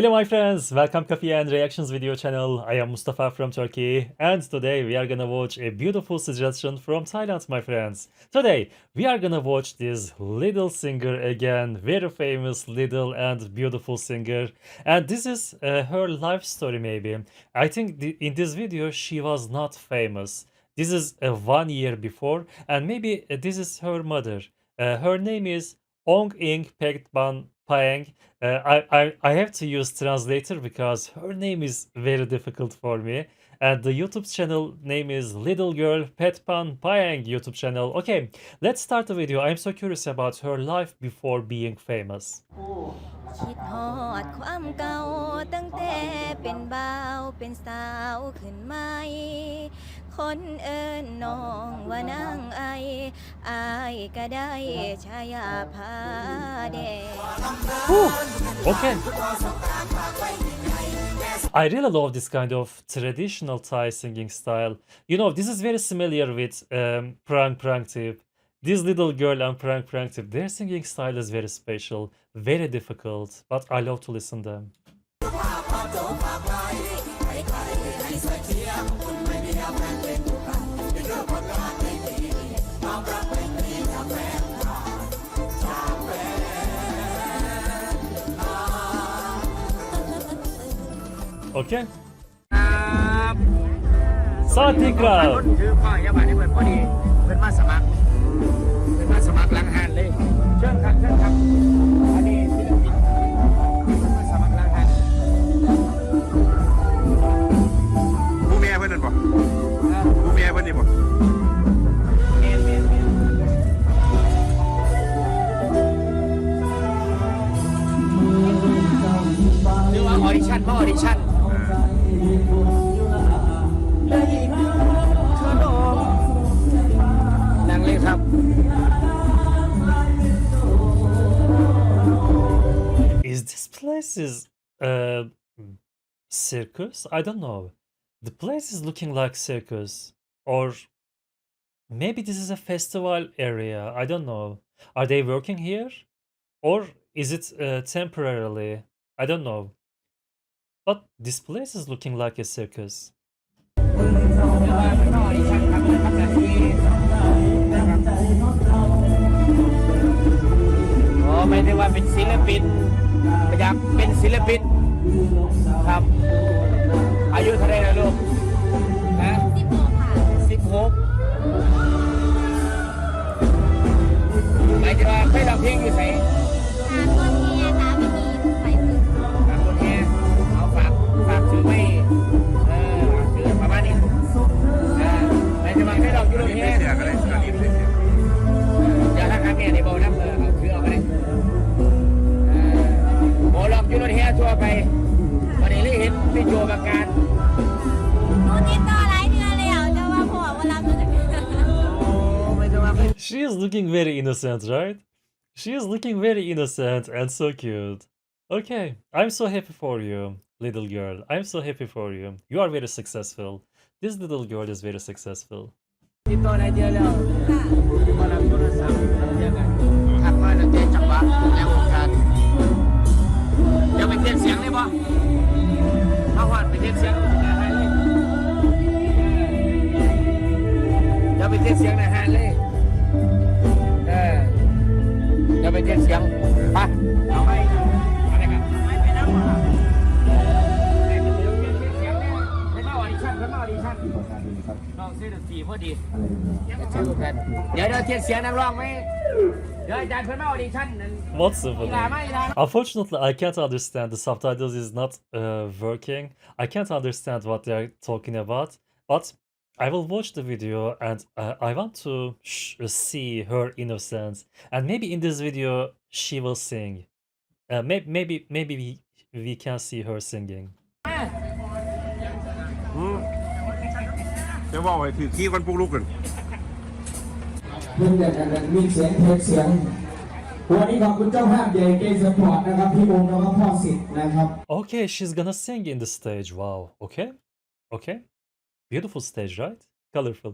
Hello my friends, welcome Coffee and Reactions video channel. I am Mustafa from Turkey and today we are gonna watch a beautiful suggestion from Thailand my friends. Today we are gonna watch this little singer again, very famous little and beautiful singer and this is uh, her life story maybe. I think in this video she was not famous. This is uh, one year before and maybe uh, this is her mother. Uh, her name is Ong Ing Pekban Paeng. Uh, I, I I have to use translator because her name is very difficult for me. And the YouTube channel name is Little Girl Petpan Paeng YouTube channel. Okay, let's start the video. I'm so curious about her life before being famous. คิดฮอดความเก่าตั้งแต่เป็นบ่าวเป็นสาวขึ้นใหม่ คนเอิ้นน้องว่านางไอ อายก็ได้ชายาพาแดง Okay. I really love this kind of traditional Thai singing style. You know, this is very familiar with um, Prang Prang Tip. This little girl and Prang Prang Tip, their singing style is very special, very difficult, but I love to listen them. Okay. ครับสวัสดีครับนถือพ่อยาบาทให้เพื่อนพอดีเป็นมาสมัครเป็นมาสมัครหลังหันเลยเชิญครับเชิญครับอันนี้ศิลปินมาสมัครหลังหันผู้แม่เพื่อนนั่นบ่ครับผู้แม่เพื่อนนี่บ่ this place is uh circus? I don't know. The place is looking like circus or maybe this is a festival area. I don't know. Are they working here or is it uh, temporarily? I don't know. But this place is looking like a circus. อ๋อไม่ได้ว่าเป็นศิลปิน อยากเป็นศิลปินครับ อายุเท่าไหรนะลูกฮะสิบหกหมายถึงว่าไม่ทำเพลงอยู่ไหนทางคนแห่เอาฝากฝากถือไว้เออฝากถือประมาณนี้เออหมายถึงว่าไม่ดอกอยู่อัโรนงนี้แห่ไม่เสียกันเลย ทั่วไป วันนี้เลยเห็นพี่โจประกาศ โอ้ไม่ต้องมาเป็น She is looking very innocent, right? She is looking very innocent and so cute. Okay, I'm so happy for you, little girl. I'm so happy for you. You are very successful. This little girl is very successful. ติดต่อได้เดียวแล้วมารับโทรศัพท์เดียวกันทักมาแล้วเจ๊จังหวะแล้วโอกาสเดี๋ยว ไปเทียบเสียงเลยบ่เอาหวานไปเทียบเสียงในหาเลยเดี๋ยวไปเทียบเสียงในหาเลยเออเดี๋ยวไปเทียบเสียงไปเอาไปอะไรกันไม่ไปนั่งมาเดี๋ยวเดี๋ยวเทียบเสียงเนี่ยให้มาออดิชั่นให้มาน้องซื้อดนตรีพอดีเดี๋ยวเจอกันเดี๋ยวเดี๋ยวเทียนเสียงนักร้องไหม เดี๋ยวอาจารย์เพิ่นมาออดิชั่นนั่น What's อี the หลามาอีหลา Unfortunately, I can't understand. The subtitles is not uh, working. I can't understand what they are talking about. But I will watch the video and uh, I want to sh- see her innocence. And maybe in this video she will sing. Uh, maybe maybe maybe we, we can see her singing. อืมจะบอกให้ถือขี้กันปลุกลุกกัน เพื่อนแต่กันมีเสียงเทคเสียง วันนี้ขอบคุณเจ้าภาพใหญ่เกย์สปอร์ตนะครับ พี่บงแล้วก็พ่อสิทธิ์นะครับ Okay, she's gonna sing in the stage. Wow. Okay. Okay. Beautiful stage, right? Colorful.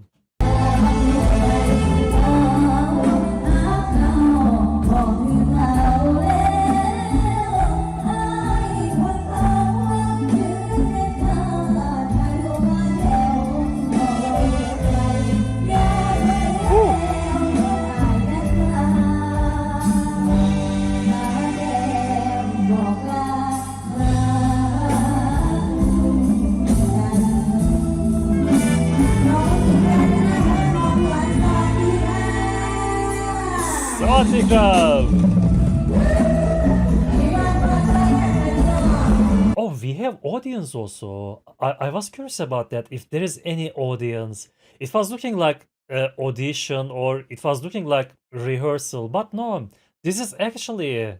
Oh, we have audience also. I, I was curious about that. If there is any audience, it was looking like uh, audition or it was looking like rehearsal, but no, this is actually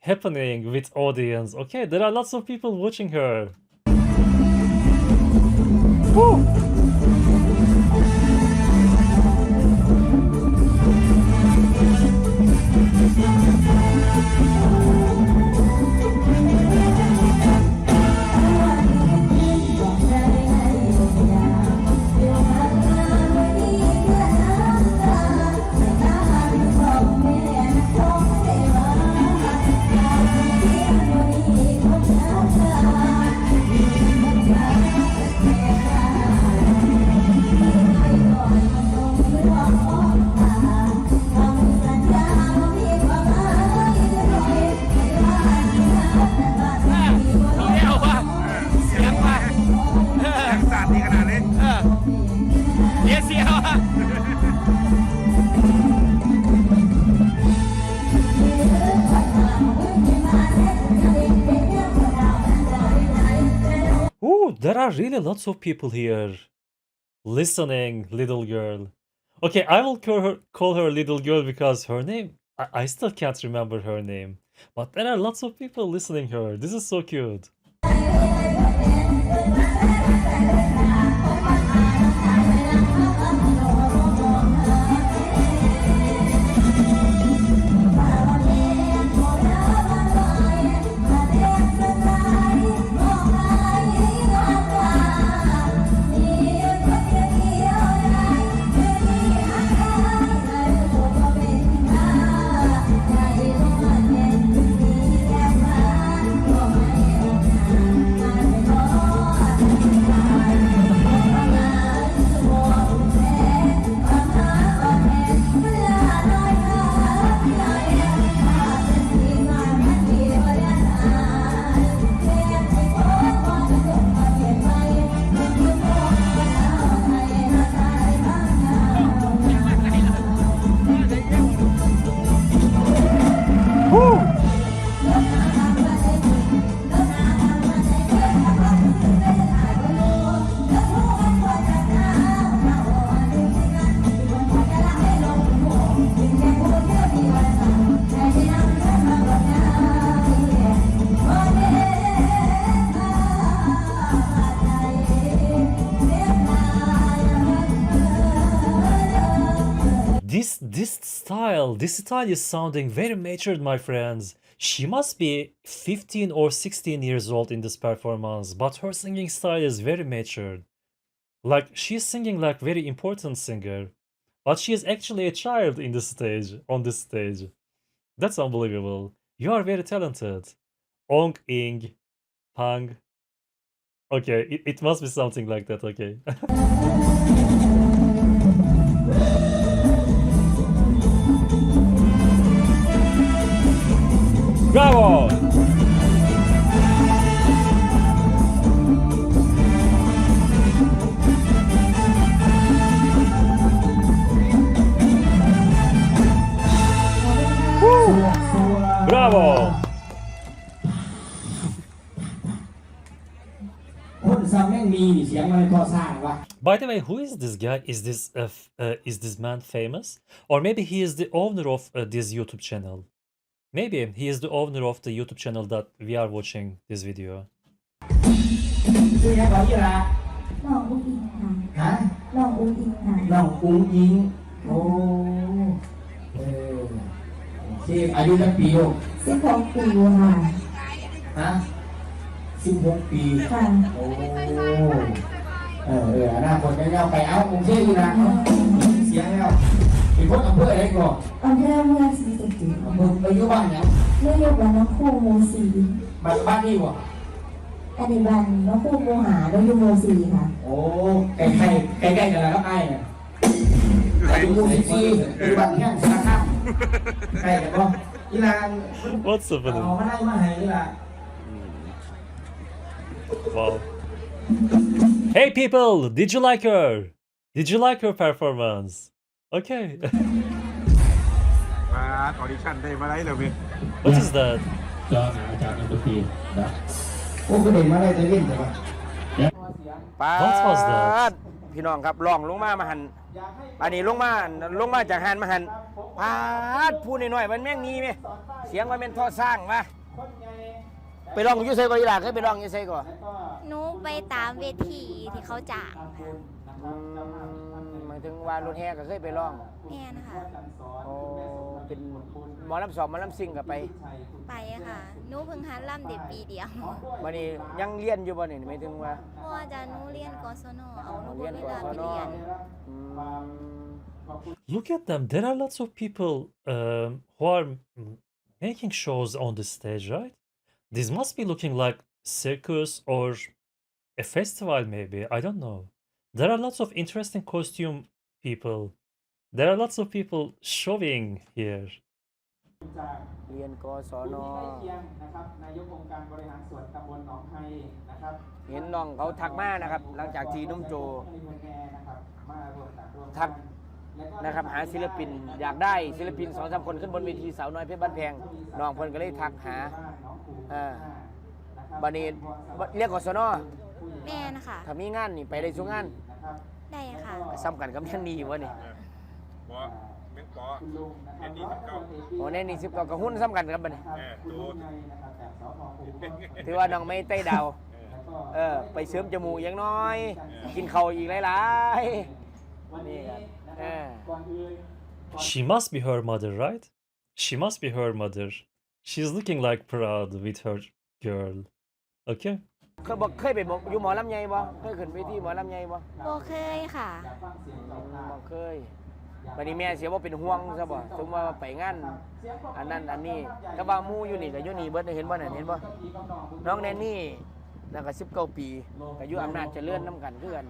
happening with audience. Okay, there are lots of people watching her. Woo! Ooh, there are really lots of people here listening, little girl. Okay, I will call her, call her little girl because her name, I, I still can't remember her name. But there are lots of people listening her. This is so cute. This style, this style is sounding very matured, my friends. She must be 15 or 16 years old in this performance, but her singing style is very matured. Like she's singing like very important singer, but she is actually a child in this stage, on this stage. That's unbelievable. You are very talented. Ong Ing Pang. Okay, it, it must be something like that, okay. วะ By the way, who is this guy? Is this uh, uh, is this man famous, or maybe he is the owner of uh, this YouTube channel? Maybe he is the owner of the YouTube channel that we are watching this video. ชื่อยังเขายี่ละ น้องอุ้งอิงค่ะ ฮะ น้องอุ้งอิงค่ะ น้องอุ้งอิงโอ้เออที่อายุตั้งปีลูก สิบหกปีค่ะ ฮะสิบหกปี ค่ะ โอ้เออเออหน้าคนยังเงาไปเอากรุงเทพอยู่นะเสียงแล้ว เป็นคนอำเภออะไรก่อน อำเภอเมืองศรีสะเกษ อำเภออายุบ้านยัง เมื่อยกวันน้องคู่หมูสี บ้านบ้านนี่วะ อันนี้บันน้องคู่หมูหาน้องยูหมูสีค่ะ โอ้ใกล้ใกล้ใกล้ใกล้ๆกันแล้วไอ้เนี่ยอายุสิบสี่ปัจจุบันแห้งสารคามใกล้กันป่ะอีลาน What's เอา happening? มาให้มาให้อีลาน Wow. Hey people, did you like her? Did you like her performance? Okay. ว้าาร์ตออดิชั่นได้มาได้เลยพี่ What is that? จอหาอาจารย์นักดนตรีนะโอ้ก็เด็กมาได้จะเล่นแต่ว่าป้า What was that? ดพี่น้องครับลองลงมามาหันอันนี้ลงมาลงมาจากหันมาหันปาดพูดหน่อยๆมันแม่งมีไหมเสียงมันเป็นท่อสร้างมาไปลองอยูไซก่อนอีหล่ะเคยไปลองอยูไซก่อนหนูไปตามเวทีที่เขาจ้างค่ะอืมหมาย ถึงว่ารถแห่ก็เคยไปลองแม่นะคะโอ้เป็นหมอลำสอบหมอลำซิงกับไปไปค่ะหนูเพิ่งหัดล่ำเด็กปีเดียววันนี้ยังเรียนอยู่บ่นี่หมายถึงว่าเพราะว่าจะหนูเรียนกศนเอาหนูเรีบ่ยนมีกเวลาศไปนเรียน อืม Look at them. There are lots of people um, who are mm, making shows on the stage, right? This must be looking like circus or a festival, maybe. I don't know. There are lots of interesting costume people. There are lots of people showing here. เรียนกศนเคียงนะครับนายกองค์การบริหารส่วนตำบลหนองไฮนะครับเห็นน้องเขาทักมานะครับหลังจากที่นุ่มโจให้คนแอร์นะครับมารวมกันรวมทัก นะครับหาศิลปินอยากได้ศิลปินสองสามคนขึ้นบนเวทีสาวน้อยเพชรบ้านแพงน้องเพิ่นก็เลยทักหาเอ่าบันนี้เรียกกศนแม่นะคะถ้ามีงานนี่ไปได้สุงาน ได้ค่ะก็ซ้ำกันกับยังดีวะนี่ปอเม้นปอเอ็นดี้สิบเก้าโอ้ในนี่สิบกับหุ้นซ้ำกันครับบัดนี้เออดูถือว่าน้องไม่ใต้ดาวเออไปเสริมจมูกอย่างน้อย กินข้าวอีกหลายๆนี่ครับเออ She must be her mother, right? She must be her mother. She's looking like proud with her girl. Okay? เคยบอกเคยไปบอกอยู่หมอลำไยบ่เคยขึ้นเวทีหมอลำไยบ่โบเคยค่ะ บ่เคยบัดนี้แม่เสียว่าเป็นห่วงซะบ่สมว่าไปงานอันนั้นอันนี้ก็ว่าหมู่อยู่นี่ก็อยู่นี่เบิดเห็นบ่น่ะเห็นบ่น้องแนนนี่นั่นก็19ปีก็อยู่อำนาจเจริญนํกันคือกัน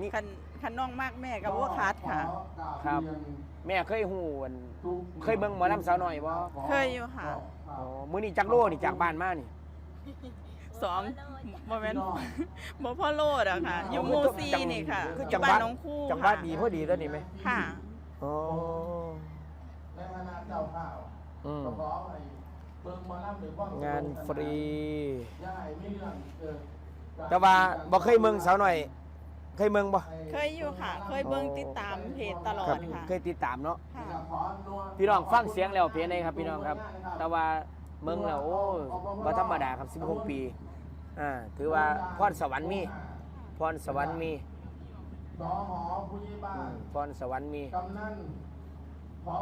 นี่คันคันน้องมากแม่กับว่าคัดค่ะ ครับ แม่เคยฮู้อันเคยเบิ่งหมอลำสาวน้อยบ่เคยอยู่ค่ะอ๋อมื้อนี้จักโลนี่จากบ้านมานี่ สองโมเมนต์โมพ่อโลดอะค่ะอยู่หมูซีนี่ค่ะคืออจัยู่งหบ้าวัดนน้องคู่จังหวัดค่ะดีพอดีตัวนี้ไหมค่ะอ๋ออืมงานฟรีแต่ว่าบ่เคยเมืองสาวหน่อย เคยเมืองบ่เคยอยู่ค่ะ เคยเบิ่งติดตามเพจตลอครัดค่ะเคยติดตามเนาะ ค่ะพี่น้องฟังเสียงแล้วเพียงใดครับพี่น้องครับ แต่ว่าเมืองแล้วโอ้บ่ธรรมดาครับ 16 ปี อ่า ถือว่าพรสวรรค์มี พรสวรรค์มีอืมพรสวรรค์มี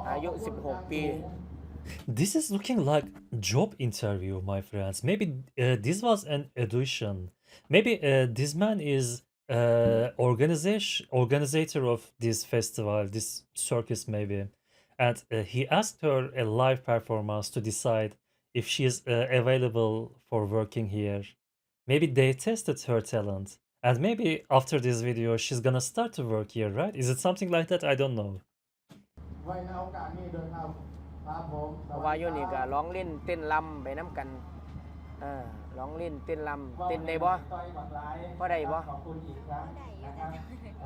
อายุ 16 ปี This is looking like job interview, my friends. Maybe uh, this was an audition. Maybe uh, this man is uh, organization organizer of this festival, this circus maybe, and uh, he asked her a live performance to decide if she is uh, available for working here. Maybe they tested her talent, and maybe after this video she's gonna start to work here, right? Is it something like that? I don't know. ไว้ในโอกาสนี้โดยครับครับผม เพราะว่าอยู่นี่ก็ร้องเล่นเต้นลำไปน้ำกันเออร้องเล่นเต้นลำเต้นได้บ่ ต่อยบักหลาย บ่ได้บ่ ขอบคุณอีกครั้ง ได้อยู่แต่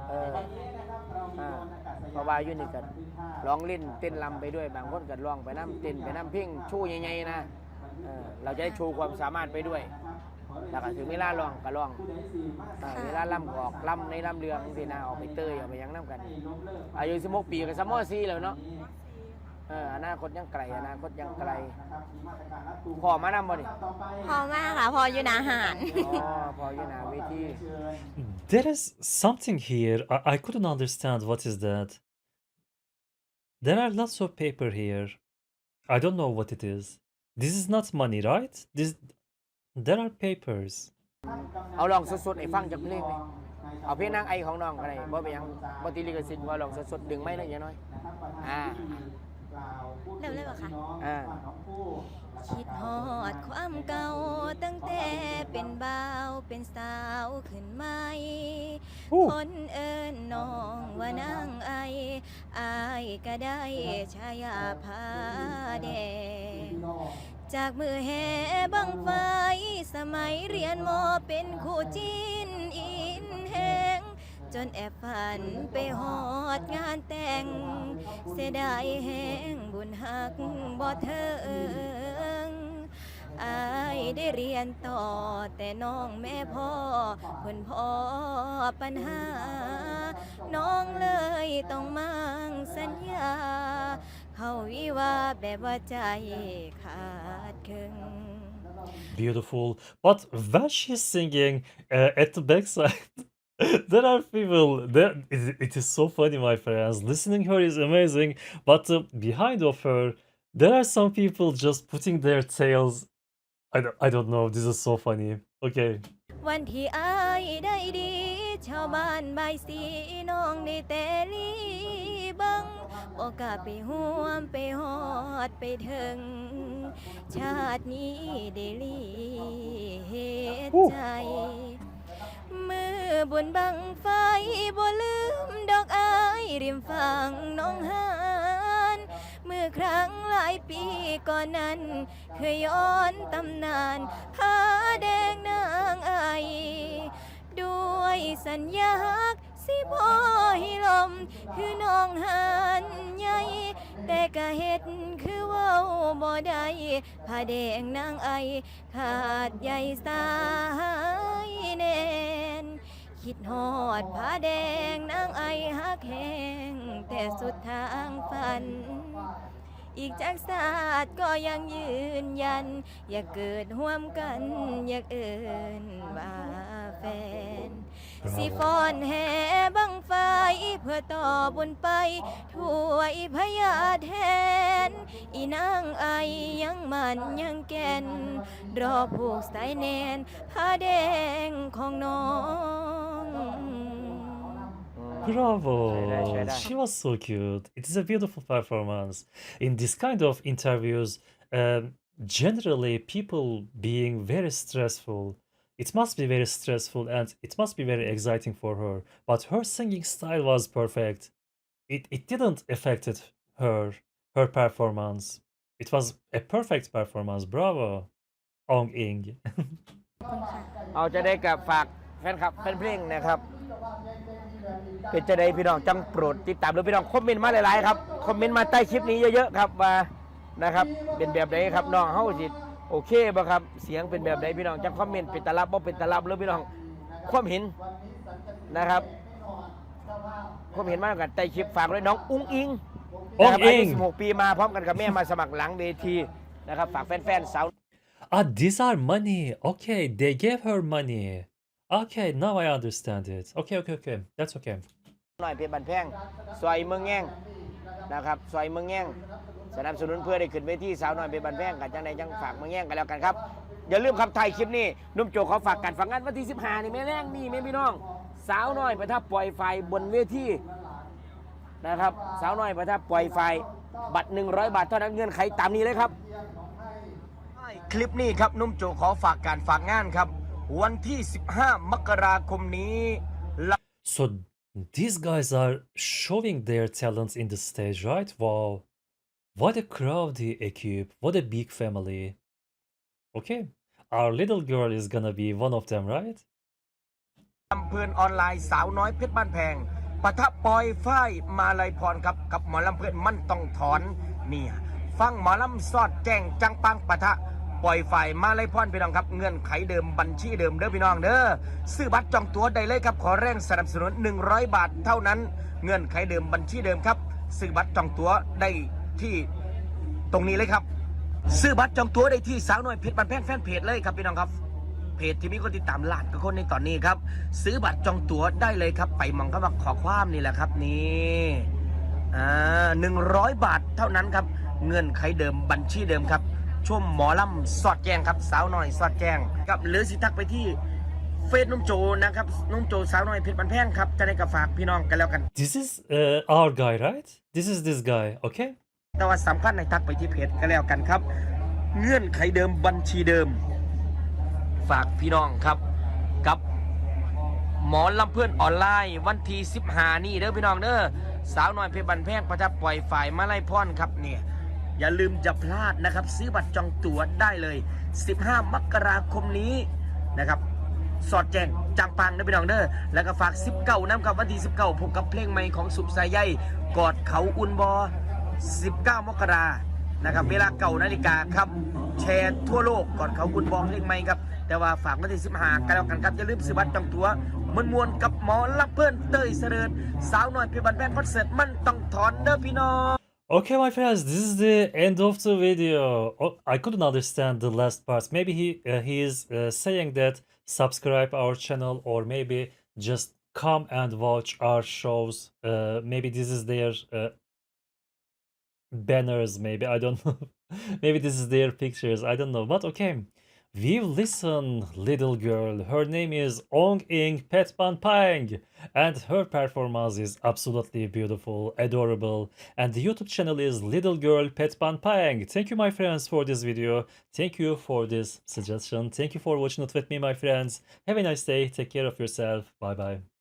เออ วันนี้นะครับเรามี อ่า โดรนอากาศยาน เพราะว่าอยู่นี่ก็ร้องเล่นเต้นลำไปด้วย บางคนก็ร้องไปน้ำเต้นไปน้ำเพ่งชูใหญ่ๆนะเออเราจะได้โชว์ความสามารถไปด้วย แล้วก็ถึงเวลาร้องก็ร้องเออเวลาล่ำก็ออกล่ำในล่ำเรืองสินะออกไปเตยออกไปหยังน้ำกัน อายุ16ปีก็สมอซีแล้วเนาะเอออนาคตยังไกลอนาคตยังไกลพ่อมานำบ่นี่พอมากค่ะพออยู่นาหารอ๋อพออยู่หน้าเวที There is something here. I, I couldn't understand what is that. There are lots of paper here. I don't know what it is. This is not money, right? This there are papers. เอาลองสดๆให้ฟังจากเพลงนี่เอาเพลงนางไอของน้องก็ได้บ่ไปนหยังบ่ติดลิขสิทธิ์ว่าลองสดๆดึงไม้ได้อย่างน้อย อ่าเริ่มเลยเหรอคะอ่าคิดฮอดความเก่าตั้งแต่เป็นบ่าวเป็นสาวขึ้นใหม่ Ooh. คนเอิ้นน้องว่านางไออายก็ได้ชายาพาแดง จากมือแห่บังไฟ สมัยเรียนมอเป็นคู่จินอินแหงจนแอบฝันไปหอดงานแต่ง เสียดายแห้งบุญหักบ่เทิงอายได้เรียนต่อแต่น้องแม่พ่อเพิ่นพ่อปัญหา น้องเลยต้องมั่งสัญญา เขาวิว่าแบบว่าใจขาดครึ่ง Beautiful. But when she's singing uh, at the backside, there are people. There, it, it is so funny, my friends. Listening her is amazing, but uh, behind of her, there are some people just putting their tails. I don't, I don't know. This is so funny. Okay. วันที่อายได้ดี ชาวบ้านบายสีน้องได้แต่ลีบังบ อกกล้าไปห่วมไปหอดไปถึง ชาตินี้ได้ลีเหตุใจ มือบุญบังไฟบ่ลืมดอกอายริมฝั่งน้องหานเมื่อครั้งหลายปีก่อนนั้น เคยย้อนตำนานผ้าแดงนางไอด้วยสัญญา สิบ่ให้ลม คือน้องหันใหญ่แต่ก็เฮ็ดคือเว้าบ่ได้ผ้าแดงนางไอ ขาดใยสายแน่นคิดหอดผ้าแดงนางไอฮักแหงแต่สุดทางฝัน อีกจากศาสตร์ก็ยังยืนยัน อย่าเกิดห่วมกัน อยากเอินว่าแฟน สิฟอนแห่บังไฟเพื่อต่อบุญไปถวยพญาแทน อีนางไอยังมันยังแก่น รอผูกสายแนนผ้าแดงของน้อง Bravo! Şeyler, şeyler. She was so cute. It is a beautiful performance. In this kind of interviews, um, generally people being very stressful. It must be very stressful and it must be very exciting for her. But her singing style was perfect. It it didn't affected her her performance. It was a perfect performance. Bravo, Ong Ing. เอาจะได้กับฝากแฟนคลับแฟนเพลงนะครับ เป็นจะได้พี่น้องจังโปรดติดตามหรือพี่น้องคอมเมนต์มาหลายๆครับคอมเมนต์มาใต้คลิปนี้เยอะๆครับว่านะครับเป็นแบบไหนครับน้องเฮาสิโอเคบ่ครับเสียงเป็นแบบไหนพี่น้องจังคอมเมนต์เป็นตาลับบ่เป็นตาลับหรือพี่น้องความเห็นนะครับความเห็นมากันใต้คลิปฝากด้วยน้องอุ้งอิงนะครับอุ้งอิงายุ16 ปีมาพร้อมกันกับแม่มาสมัครหลังเวทีนะครับฝากแฟนๆสาว Ah, these are money. Okay, they gave her money. Okay, now I understand it. Okay, okay, okay. That's okay. หน่อยเพชรบันแพงซอยเมืองแง่งนะครับซอยเมืองแง่งสนับสนุนเพื่อได้ขึ้นเวทีสาวน้อยเพชรบันแพงกันจังใดจังฝากเมืองแง่งกันแล้วกันครับ อย่าลืมครับไทยคลิปนี้นุ่มโจขอฝากกันฝากงานวันที่ 15 นี่แม่แรงนี่แม่พี่น้อง สาวน้อยประทับปล่อยไฟบนเวทีนะครับสาวน้อยประทับปล่อยไฟบัตร 100 บาทเท่านั้นเงื่อนไขตามนี้เลยครับ คลิปนี้ครับนุ่มโจขอฝากการฝากงานครับ วันที่ 15 มกราคมนี้ So these guys are showing their talents in the stage, right? Wow. What a crowdy equipe. What a big family. Okay. Our little girl is gonna be one of them, right? ลำเพลินออนไลน์สาวน้อยเพชรบ้านแพงปะทะปอยฝ้ายมาลัยพรครับกับหมอลำเพลินมันต้องถอนเนี่ยฟังหมอลำซอดแจ้งจังปังปะทะ ปล่อยฝ่ายมาลัยพรพี่น้องครับ เงื่อนไขเดิมบัญชีเดิมเด้อพี่น้องเด้อซื้อบัตรจองตั๋วได้เลยครับ ขอแรงสนับสนุน 100 บาทเท่านั้น เงื่อนไขเดิมบัญชีเดิมครับซื้อบัตรจองตั๋วได้ที่ตรงนี้เลยครับซื้อบัตรจองตั๋วได้ที่สาวน้อยเพชรบ้านแพงแฟนเพจเลยครับพี่น้องครับ เพจที่มีคนติดตามล้านกว่าคนในตอนนี้ครับ ซื้อบัตรจองตั๋วได้เลยครับ ไปมองเข้ามาขอความนี่แหละครับนี่อ่าหนึ่งร้อยบาทเท่านั้นครับ เงื่อนไขเดิมบัญชีเดิมครับ ช่วงหมอลำสอดแจงครับสาวน้อยสอดแจงครับหรือสิทักไปที่เฟซนุ่มโจนะครับนุ่มโจสาวน้อยเพชรบันแพงครับจะได้กับฝากพี่น้องกันแล้วกัน This is uh, our guy, right? This is this guy, okay? แต่ว่าสำคัญในทักไปที่เพจก็แล้วกันครับ เงื่อนไขเดิมบัญชีเดิม ฝากพี่น้องครับกับหมอลำเพื่อนออนไลน์ วันที่15นี่เด้อพี่น้องเด้อสาวน้อยเพชรบันแพงประทับปล่อยฝ่ายมาไล่พรครับเนี่ย อย่าลืมจะพลาดนะครับ ซื้อบัตรจองตั๋วได้เลย 15 มกราคมนี้นะครับ สอดแจ้งจังปังนะพี่น้องเด้อแล้วก็ฝาก19น้ำกับวันที่19พบกับเพลงใหม่ของสุบสายใยกอดเขาอุ่นบอ 19 มกรานะครับเวลาเก่านาฬิกาครับ แชร์ทั่วโลกก่อนเขาอุ่นบอเพลงใหม่ครับ แต่ว่าฝากวันที่15กันแล้วกันครับอย่าลืมซื้อบัตรจองตั๋วมวนมวนๆกับหมอลับเพื่อนเตยเสริญสาวน้อยเพี่บันแพงคอนเสิร์ตมันต้องถอนเด้อพี่น้อง Okay, my friends, this is the end of the video. Oh, I couldn't understand the last part. Maybe he uh, he is uh, saying that subscribe our channel, or maybe just come and watch our shows. Uh, maybe this is their uh, banners. Maybe I don't know. maybe this is their pictures. I don't know. But okay, we've listened, little girl. Her name is Ong Ing Petpan Pang, and her performance is absolutely beautiful, adorable. And the YouTube channel is Little Girl Petpan Pang. Thank you, my friends, for this video. Thank you for this suggestion. Thank you for watching it with me, my friends. Have a nice day. Take care of yourself. Bye bye.